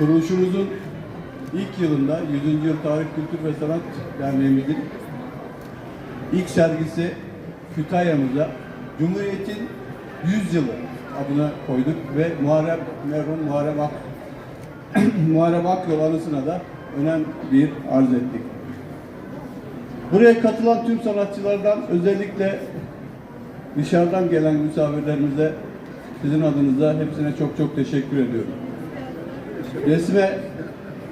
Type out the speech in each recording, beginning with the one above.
kuruluşumuzun ilk yılında 100. Yıl Tarih Kültür ve Sanat Derneğimizin ilk sergisi Kütahya'mıza Cumhuriyet'in 100 yılı adına koyduk ve Muharrem merhum Muharrem Ak Muharrem Akyol anısına da önem bir arz ettik. Buraya katılan tüm sanatçılardan özellikle dışarıdan gelen misafirlerimize sizin adınıza hepsine çok çok teşekkür ediyorum. Resme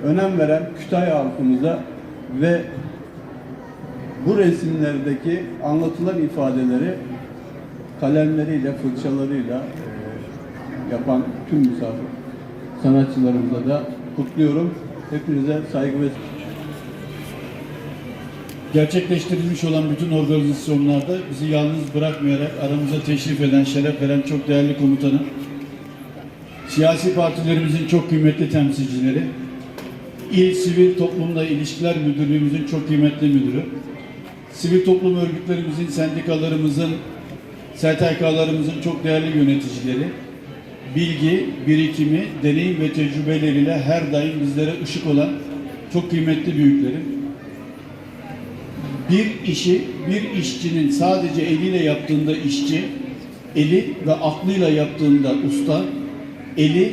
önem veren Kütahya halkımıza ve bu resimlerdeki anlatılan ifadeleri kalemleriyle, fırçalarıyla e, yapan tüm misafir sanatçılarımıza da kutluyorum. Hepinize saygı ve Gerçekleştirilmiş olan bütün organizasyonlarda bizi yalnız bırakmayarak aramıza teşrif eden, şeref veren çok değerli komutanım, siyasi partilerimizin çok kıymetli temsilcileri, İl Sivil Toplumla İlişkiler Müdürlüğümüzün çok kıymetli müdürü, sivil toplum örgütlerimizin, sendikalarımızın, STK'larımızın çok değerli yöneticileri, bilgi, birikimi, deneyim ve tecrübeleriyle her daim bizlere ışık olan çok kıymetli büyüklerim, bir işi bir işçinin sadece eliyle yaptığında işçi, eli ve aklıyla yaptığında usta, eli,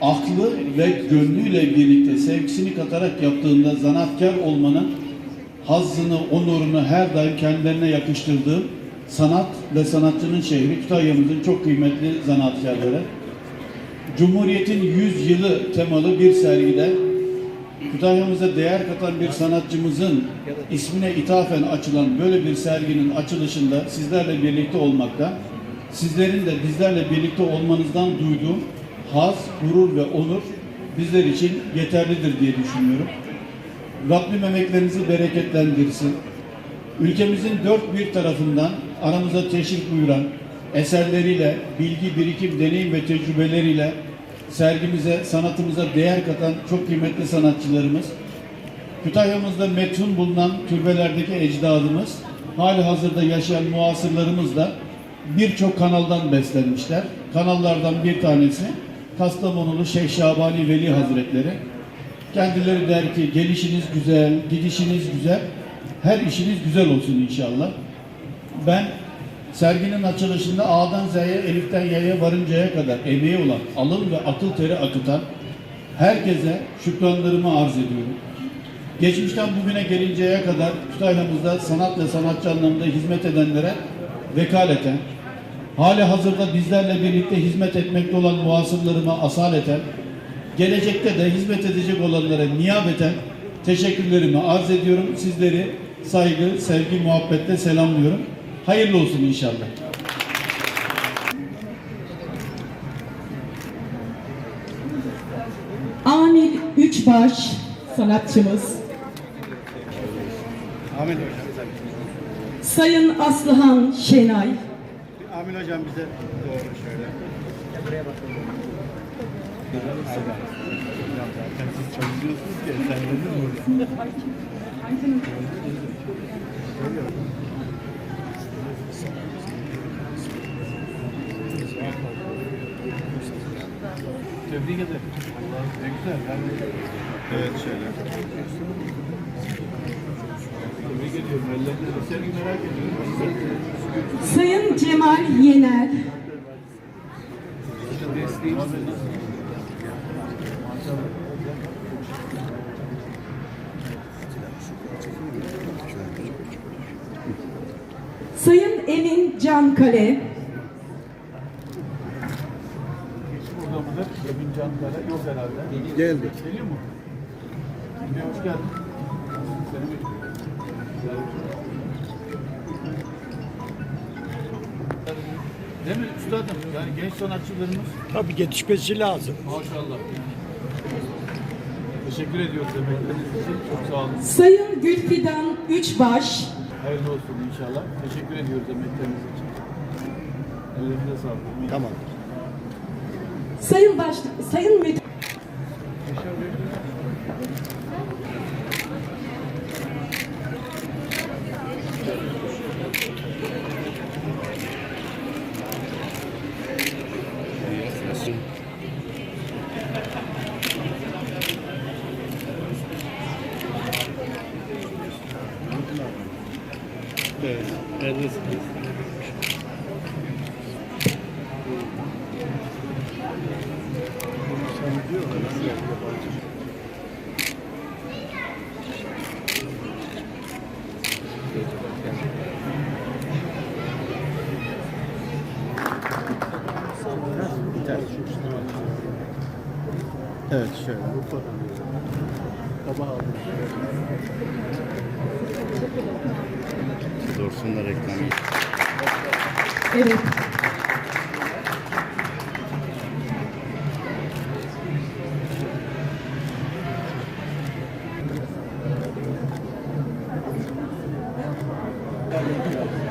aklı ve gönlüyle birlikte sevgisini katarak yaptığında zanaatkar olmanın hazzını, onurunu her daim kendilerine yakıştırdığı sanat ve sanatçının şehri Kütahya'mızın çok kıymetli zanaatkarları. Cumhuriyet'in 100 yılı temalı bir sergide Kütahya'mıza değer katan bir sanatçımızın ismine ithafen açılan böyle bir serginin açılışında sizlerle birlikte olmakta, sizlerin de bizlerle birlikte olmanızdan duyduğum haz, gurur ve onur bizler için yeterlidir diye düşünüyorum. Rabbim emeklerinizi bereketlendirsin. Ülkemizin dört bir tarafından aramıza teşrif buyuran eserleriyle, bilgi, birikim, deneyim ve tecrübeleriyle sergimize, sanatımıza değer katan çok kıymetli sanatçılarımız, Kütahya'mızda metun bulunan türbelerdeki ecdadımız, hali hazırda yaşayan muasırlarımız da birçok kanaldan beslenmişler. Kanallardan bir tanesi Kastamonulu Şeyh Şabani Veli Hazretleri. Kendileri der ki gelişiniz güzel, gidişiniz güzel, her işiniz güzel olsun inşallah. Ben serginin açılışında A'dan Z'ye, Elif'ten Y'ye varıncaya kadar emeği olan, alın ve akıl teri akıtan herkese şükranlarımı arz ediyorum. Geçmişten bugüne gelinceye kadar Kütahya'mızda sanat ve sanatçı anlamında hizmet edenlere vekaleten, hali hazırda bizlerle birlikte hizmet etmekte olan muasırlarıma asaleten, gelecekte de hizmet edecek olanlara niyabeten teşekkürlerimi arz ediyorum. Sizleri saygı, sevgi, muhabbetle selamlıyorum. Hayırlı olsun inşallah. Amil Üçbaş sanatçımız. Sayın Aslıhan Şenay. Amin hocam bize doğru şöyle. Buraya bakalım. Zaten siz çalışıyorsunuz ki eserleriniz burada. Tebrik ederim. Ne güzel. Evet şöyle. Tebrik ediyorum. Ellerinde sergi merak ediyorum. Sayın Cemal Yener. Sayın Emin Cankale. Emin Cankara yok herhalde. geldi. Geliyor mu? Hoş geldin. Seni bekliyorum. Değil mi üstadım? Yani genç sanatçılarımız Tabii yetişmesi lazım. maşallah. Yani. Teşekkür ediyoruz emekleriniz için. Çok sağ olun. Sayın Gülfidan Üçbaş. Hayırlı olsun inşallah. Teşekkür ediyoruz emekleriniz için. Ellerinize sağlık. Tamam. Sayın Baş Sayın Müdür Evet şöyle. Baba aldım. Dursun da reklam. Evet. Evet.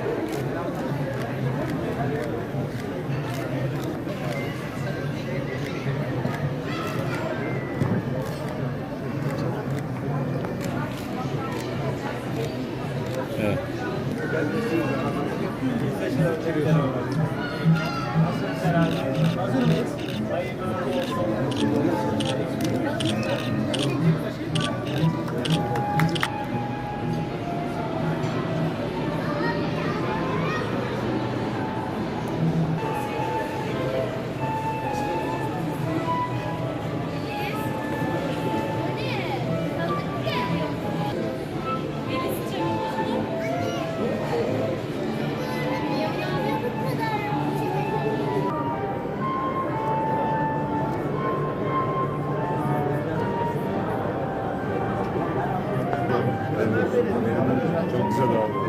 Çok güzel abi.